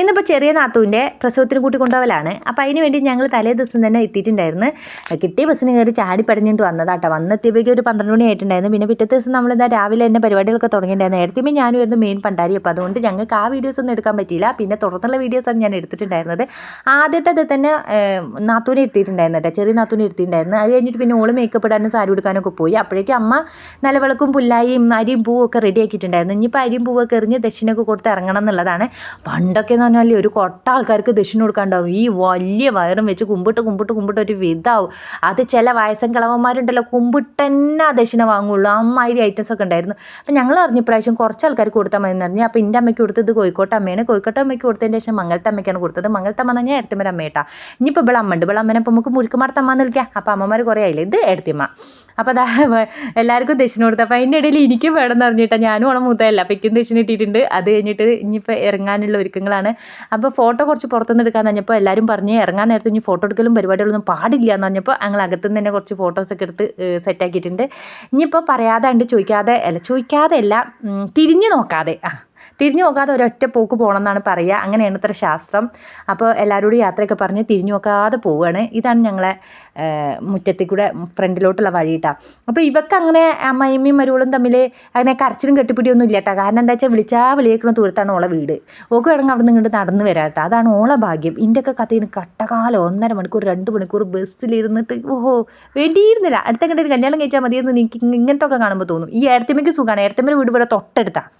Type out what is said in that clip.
ഇന്നിപ്പോൾ ചെറിയ നാത്തൂന്റെ പ്രസവത്തിന് കൂട്ടി കൊണ്ടുപോകലാണ് അപ്പോൾ അതിന് വേണ്ടി ഞങ്ങൾ തലേ ദിവസം തന്നെ എത്തിയിട്ടുണ്ടായിരുന്നു. കിട്ടിയ ബസ്സിന് കയറി ചാടി പടഞ്ഞിട്ട് വന്നതാട്ടോ. വന്നെത്തിയപ്പോഴേക്കും ഒരു പന്ത്രണ്ട് മണി ആയിട്ടുണ്ടായിരുന്നു. പിന്നെ പിറ്റേ ദിവസം നമ്മളിതാ രാവിലെ തന്നെ പരിപാടികളൊക്കെ തുടങ്ങിയിട്ടുണ്ടായിരുന്നു. നേരത്തെ ഞാനും ആയിരുന്നു മെയിൻ പണ്ടാരി. അപ്പോൾ അതുകൊണ്ട് ഞങ്ങൾക്ക് ആ വീഡിയോസ് ഒന്നും എടുക്കാൻ പറ്റിയില്ല. പിന്നെ തുടർന്നുള്ള വീഡിയോസാണ് ഞാൻ എടുത്തിട്ടുണ്ടായിരുന്നത്. ആദ്യത്തെ തന്നെ നാത്തൂനെ എടുത്തിട്ടുണ്ടായിരുന്നു കേട്ടോ. ചെറിയ നാത്തൂനെ എടുത്തിട്ടുണ്ടായിരുന്നു അത് കഴിഞ്ഞിട്ട് പിന്നെ ഓൾ മേക്കപ്പ് ഇടാനും സാരി എടുക്കാനൊക്കെ പോയി. അപ്പോഴേക്കും അമ്മ നിലവിളക്കും പുല്ലായും അരിയും പൂവും ഒക്കെ റെഡി ആക്കിയിട്ടുണ്ടായിരുന്നു. ഇനിയിപ്പോൾ അരിയും പൂവൊക്കെ എറിഞ്ഞ് ദക്ഷിണൊക്കെ കൊടുത്ത് ഇറങ്ങണം എന്നുള്ളതാണ്. പണ്ടൊക്കെ എന്ന് പറഞ്ഞാൽ ഒരു കൊട്ട ആൾക്കാർക്ക് ദക്ഷിണ കൊടുക്കാണ്ടാവും. ഈ വലിയ വയറും വെച്ച് കുമ്പിട്ട് കുമ്പിട്ട് കുമ്പിട്ട് ഒരു വിധാവും. അത് ചില വയസ്സൻ കിളവന്മാരുണ്ടല്ലോ കുമ്പിട്ടന്നെ ആ ദക്ഷിണ വാങ്ങുള്ളൂ. അമ്മാതിരി ഐറ്റംസ് ഒക്കെ ഉണ്ടായിരുന്നു. അപ്പം ഞങ്ങൾ അറിഞ്ഞ പ്രാവശ്യം കുറച്ച് ആൾക്കാർക്ക് കൊടുത്താൽ മതി എന്നറിഞ്ഞ് അപ്പം എന്റെ അമ്മയ്ക്ക് കൊടുത്തത് കോഴിക്കോട്ട് അമ്മയാണ്. കോഴിക്കോട്ട് അമ്മയ്ക്ക് കൊടുത്തതിന് ശേഷം മംഗലത്തെ അമ്മയ്ക്കാണ് കൊടുത്തത്. മംഗലത്തെ അമ്മ ഞാൻ എടുത്തമ്മ അമ്മേട്ടാ ഇനിയിപ്പോൾ ഇവിടെ അമ്മ ഉണ്ട്. ഇവിടെ അമ്മേനെ അപ്പോൾ നമുക്ക് മുഴുക്കുമാർത്ത അമ്മ എന്ന് വിളിക്കാം. അപ്പോൾ അമ്മമാർ കുറേ ആയില്ലേ? ഇത് എടുത്തിമ്മ അപ്പോൾ അതാ എല്ലാവർക്കും ദക്ഷിണ കൊടുത്തു. അപ്പോൾ അതിന്റെ ഇടയിൽ എനിക്കും വേണമെന്ന് പറഞ്ഞിട്ടാ ഞാനും ഓണം മൂത്തതല്ല. അപ്പോൾ എനിക്കും ദക്ഷിണ ഇട്ടിട്ടുണ്ട് അത് കഴിഞ്ഞിട്ട് ഇനിയിപ്പോൾ ഇറങ്ങാനുള്ള ഒരുക്കങ്ങളാണ്. അപ്പോൾ ഫോട്ടോ കുറച്ച് പുറത്തുനിന്ന് എടുക്കാൻ പറഞ്ഞപ്പോൾ എല്ലാവരും പറഞ്ഞ് ഇറങ്ങാൻ നേരത്തെ ഇനി ഫോട്ടോ എടുക്കലും പരിപാടികളൊന്നും പാടില്ല എന്ന് പറഞ്ഞപ്പോൾ ഞങ്ങൾ അകത്തുനിന്ന് തന്നെ കുറച്ച് ഫോട്ടോസൊക്കെ എടുത്ത് സെറ്റാക്കിയിട്ടുണ്ട് ഇനിയിപ്പോൾ പറയാതെ ഉണ്ട് ചോദിക്കാതെ അല്ല ചോദിക്കാതെ അല്ല തിരിഞ്ഞു നോക്കാതെ. ആ തിരിഞ്ഞു നോക്കാതെ ഒരൊറ്റ പോക്ക് പോകണം എന്നാണ് പറയുക അങ്ങനെയാണ് ഇത്ര ശാസ്ത്രം അപ്പോൾ എല്ലാവരോടും യാത്രയൊക്കെ പറഞ്ഞ് തിരിഞ്ഞു നോക്കാതെ പോവുകയാണ് ഇതാണ് ഞങ്ങളെ മുറ്റത്തിൽ കൂടെ ഫ്രണ്ടിലോട്ടുള്ള വഴി അപ്പോൾ ഇവക്ക് അങ്ങനെ അമ്മയമ്മയും മരുവളും തമ്മിൽ അങ്ങനെ കരച്ചിലും കെട്ടിപ്പിടിയൊന്നും ഇല്ല കേട്ടോ കാരണം എന്താ വെച്ചാൽ വിളിച്ചാൽ വിളിയേക്കുന്ന ദൂരത്താണ് ഓളെ വീട്. ഓക്ക് വേണമെങ്കിൽ അവിടെ നിന്ന് നടന്ന് വരാം കേട്ടോ അതാണ് ഓളെ ഭാഗ്യം. ഇന്റെയൊക്കെ കഥയിന് കട്ടകാലം ഒന്നര മണിക്കൂർ രണ്ട് മണിക്കൂർ ബസ്സിലിരുന്നിട്ട് ഓഹോ വേണ്ടിയിരുന്നില്ല. അടുത്ത ഒരു കല്യാണം കഴിച്ചാൽ മതിയെന്ന് എനിക്ക് ഇങ്ങനത്തെ ഒക്കെ കാണുമ്പോൾ തോന്നും. ഈ ഏടത്തിമ്മയ്ക്ക് സുഖമാണ് ഏടത്തിമ്മയുടെ വീട് ഇവിടെ തൊട്ടടുത്താണ്